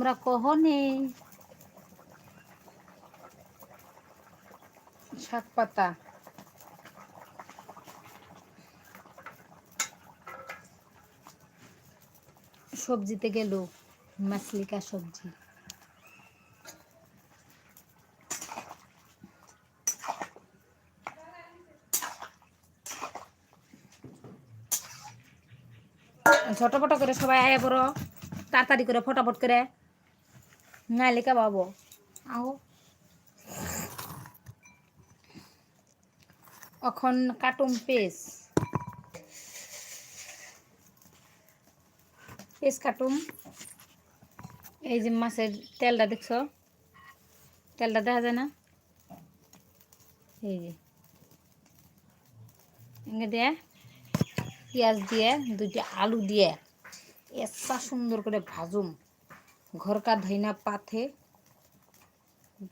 তোমরা কহনে। শাক পাতা। সবজিতে গেল মাছলিকা সবজি। ঝটপট করে সবাই আয়া বড় তাড়াতাড়ি করে, ফটাফট করে। নাইলে কে পাবো এখন কাটুম পেস পেস কাটুম এই যে মাছের তেলটা দেখছ? তেলটা দেখা যায় না? এই যে। এঙ্গে দিয়ে পেঁয়াজ দিয়ে, দুইটা আলু দিয়ে এসা সুন্দর করে ভাজুম। ঘরকার ধইনা পাথে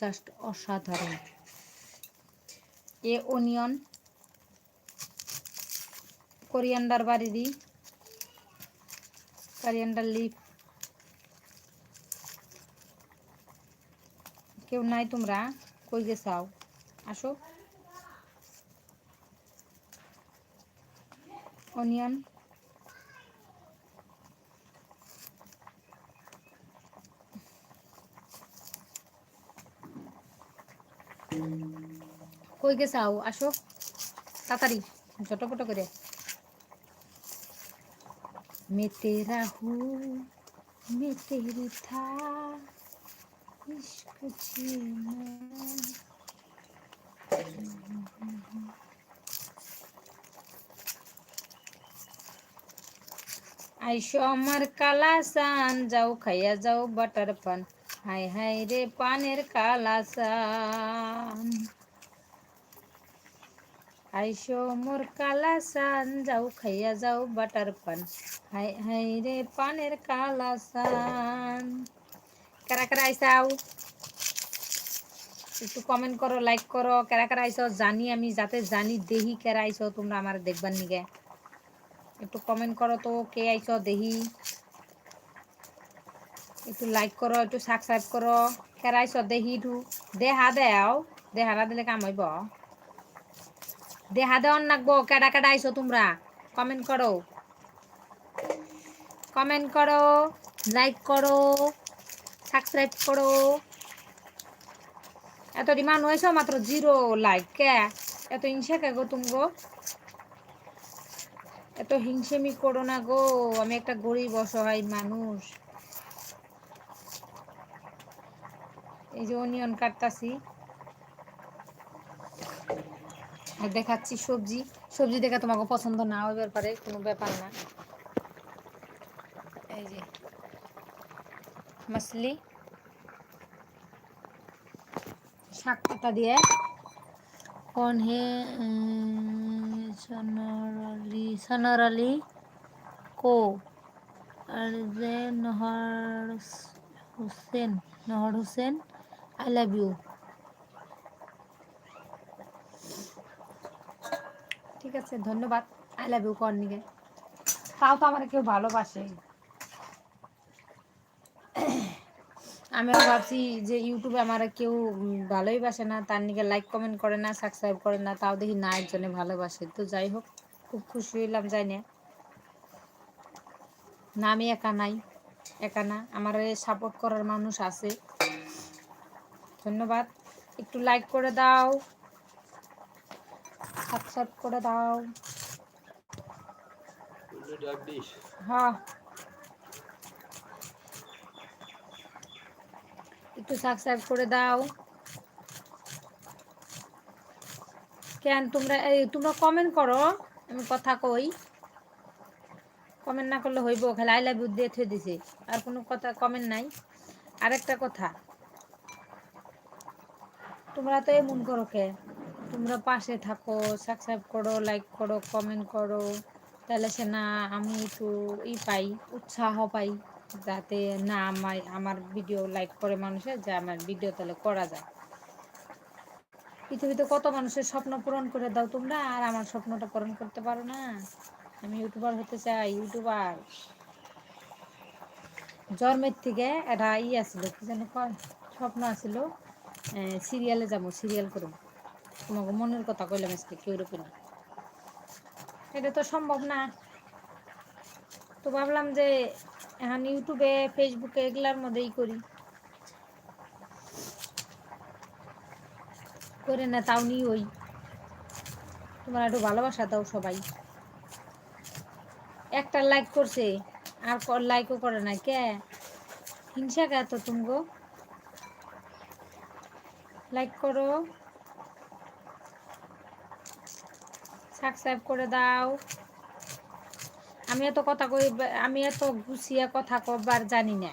জাস্ট অসাধারণ। এ অনিয়ন কোরিয়ান্ডার বাড়ি দিই কোরিয়ান্ডার লিপ কেউ নাই তোমরা, কই গেছাও আসো। অনিয়ন। কই গেছাও আসো তাড়াতাড়ি ঝটপট করে मैं तेरा हूँ मैं तेरी था इश्क जीना আইসো আমার কালাসান যাও খাইয়া যাও বাটার পান হাই হাই রে পানের কালাসান আইসো মোর কালাসান যাও খাইয়া যাও বাটার পান হাই হাই রে পানের কালাসান কারা কারা আইসাও একটু কমেন্ট করো লাইক করো কারা কারা আইসো জানি আমি যাতে জানি দেহি কারা আইসো তোমরা আমার দেখবার নিগে একটু কমেন্ট করো তো কে আইছো দেহি একটু লাইক করো একটু সাবস্ক্রাইব করো কেরা আইছো দেহি একটু দেহা দেও দেহা না দিলে কাম হইব দেহা দেওয়ার নাকবো, কেডা কেডা আইছো তোমরা? কমেন্ট করো। কমেন্ট করো লাইক করো সাবস্ক্রাইব করো। এত ডিমান্ড হয়েছে মাত্র জিরো লাইক কে? এত হিংসা কে গো তুমি গো এত হিংসেমি করো না গো, আমি একটা গরিব অসহায় মানুষ। এই যে অনিয়ন কাটতাছি। আর দেখাচ্ছি সবজি। সবজি দেখা তোমাকে পছন্দ না ওই ব্যাপারে কোনো ব্যাপার না। এই যে মাছলি শাক পাতা দিয়ে কনহে সনরালি সনরালি কো আর যে নহর হোসেন নহর হোসেন, আই লাভ ইউ। আছে, ধন্যবাদ। আই লাভ ইউ কর্নিকে। তাও তো আমার কেউ ভালোবাসে। আমিও ভাবছি যে ইউটিউবে আমার কেউ ভালোই বাসে না। তার নিকে লাইক কমেন্ট করে না সাবস্ক্রাইব করে না। তাও দেখি না একজনে ভালোবাসে। তো যাই হোক, খুব খুশি হইলাম, যাই না। না, আমি একা নাই। একা না। আমার সাপোর্ট করার মানুষ আছে। ধন্যবাদ। একটু লাইক করে দাও। সাবস্ক্রাইব করে দাও। হ্যাঁ। একটু সাবস্ক্রাইব করে দাও। কেন তোমরা এই তোমরা কমেন্ট করো আমি কথা কই। কমেন্ট না করলে হইব খালি আই লাভ ইউ দিয়ে থে দিছে। আর কোনো কথা কমেন্ট নাই। আরেকটা কথা। তোমরা তো এমন করো কে? তোমরা পাশে থাকো সাবস্ক্রাইব করো লাইক করো কমেন্ট করো। তাহলে সে না, আমি একটু ই পাই, উৎসাহ পাই, যাতে না আমার আমার ভিডিও লাইক করে মানুষের যে আমার ভিডিও তাহলে করা যায়। পৃথিবীতে কত মানুষের স্বপ্ন পূরণ করে দাও তোমরা, আর আমার স্বপ্নটা পূরণ করতে পারো না। আমি ইউটিউবার হতে চাই, ইউটিউবার। জন্মের থেকে এটা ই আসছিল কি যেন স্বপ্ন আসছিল সিরিয়ালে যাব সিরিয়াল করব। তোমাকে মনের কথা কইলাম আজকে কেউ রূপে না এটা তো সম্ভব না। তো ভাবলাম যে এখন ইউটিউবে, ফেসবুকে এগুলার মধ্যেই করি। করে না, তাও নি ওই। তোমার একটু ভালোবাসা দাও সবাই। একটা লাইক করছে, আর লাইকও করে না, কে? হিংসা কে তো তুমগো লাইক করো। সাবস্ক্রাইব করে দাও। আমি এত কথা কই, আমি এত গুছিয়ে কথা কবার জানি না।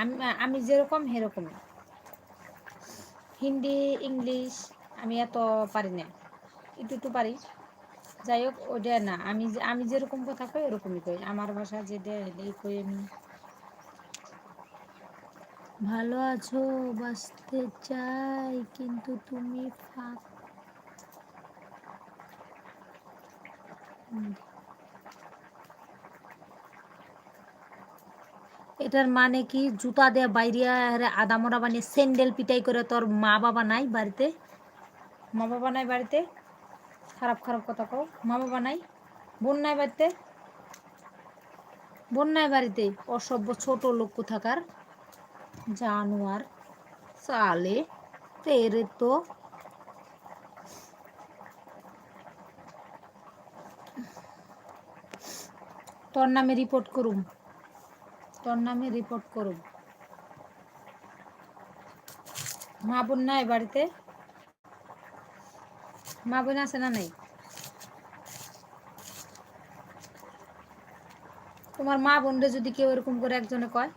আমি আমি যেরকম সেরকমই। হিন্দি, ইংলিশ আমি এত পারি না। একটু একটু পারি। যাই হোক ওটা না, আমি আমি যেরকম কথা কই, ওরকমই কই আমার ভাষা যেটা এটাই কই আমি। ভালো আছো, বাঁচতে চাই, কিন্তু তুমি ফাঁক এটার মানে কি? জুতা দেয়া বাইরে আদামরা বানিয়ে স্যান্ডেল পিটাই করে তোর মা বাবা নাই বাড়িতে? মা বাবা নাই বাড়িতে? খারাপ খারাপ কথা কও। মা বাবা নাই? বোন নাই বাড়িতে? বোন নাই বাড়িতে? অসভ্য ছোট লোক কোথাকার? জানোয়ার, সালে, তেরে তো তোর নামে রিপোর্ট করুম। তোর নামে রিপোর্ট করুম। মা বোন নাই বাড়িতে? মা বোন আছে না নাই? তোমার মা বোনরে যদি কেউ এরকম করে একজনে কয়,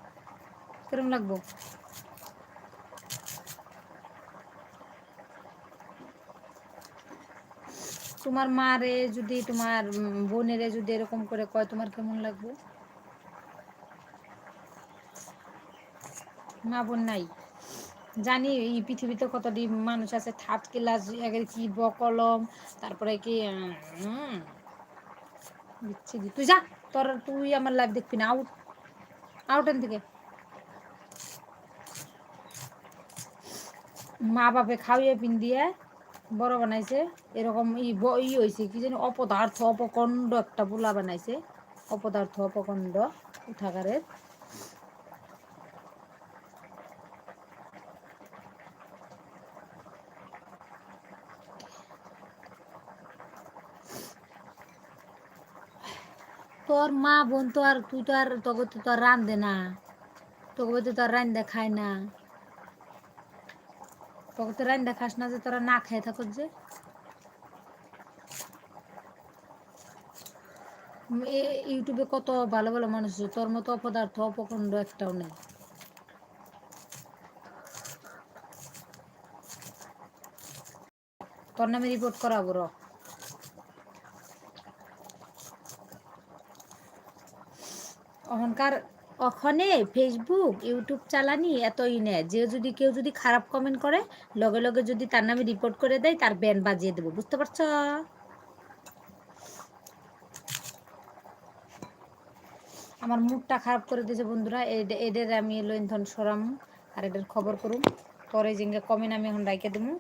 কিরম লাগবো? তোমার মারে যদি তোমার বোনেরে যদি এরকম করে কয়, তোমার কেমন লাগবে? মা বোন নাই। জানি এই পৃথিবীতে কতটি মানুষ আছে, থার্ড ক্লাস কি বকলম তারপরে কি বিচ্ছিরি তুই যা, তোর, তুই আমার লাইফ দেখবি না আউট আউট এন থেকে মা বাপে খাওয়িয়ে পিন দিয়ে বড় বানাইছে, এরকম ই ই হয়েছে কি জানি, অপদার্থ, অপকণ্ড একটা পোলা বানাইছে, অপদার্থ, অপকণ্ড, উঠাগারের। তোর মা বোন তো আর, তুই তো আর, তোকে তো আর রান্ধে না, তোকে তো আর রান্ধা খায় না। তোকে তো রান্ধা খাস না যে তোরা না খেয়ে থাকো যে? ইউটিউবে কত ভালো ভালো মানুষ তোর মতো অপদার্থ অপকণ্ড একটাও নেই। তোর নামে রিপোর্ট করাবো, র। অহংকার ওখানে ফেসবুক ইউটিউব চালানি এতই নেয় যে যদি কেউ যদি খারাপ কমেন্ট করে, লগে লগে যদি তার নামে রিপোর্ট করে দেয়, তার ব্যান বাজিয়ে দেবো, বুঝতে পারছ? আমার মুডটা খারাপ করে দিয়েছে বন্ধুরা এদের আমি এলো ইন্ধন সরাম, আর এদের খবর করুম। তোরে জিঙ্গে কমেন্ট আমি এখন রাইকে দেবো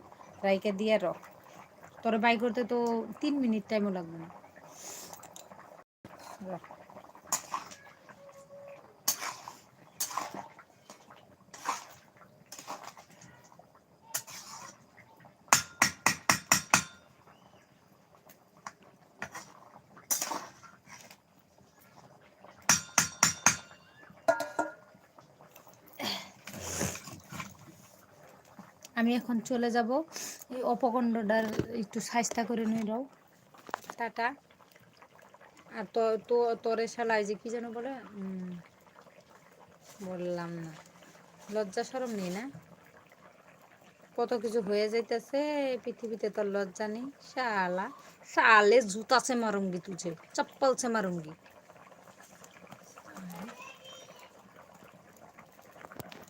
রাইকে দিয়ে র। তোরে বাই করতে তো তিন মিনিট টাইমও লাগবে না। আমি এখন চলে যাব। এই অপকণ্ডটার একটু সাইজটা করে নিয়ে যাও। টাটা। আর তো তো, তোরে শালায় যে কি যেন বলে? বললাম না। লজ্জা সরম নেই না? কত কিছু হয়ে যাইতেছে, পৃথিবীতে তোর লজ্জা নেই? শালা সালে জুতা সে মারুঙ্গি তুঝে চপ্পল সে মারুঙ্গি।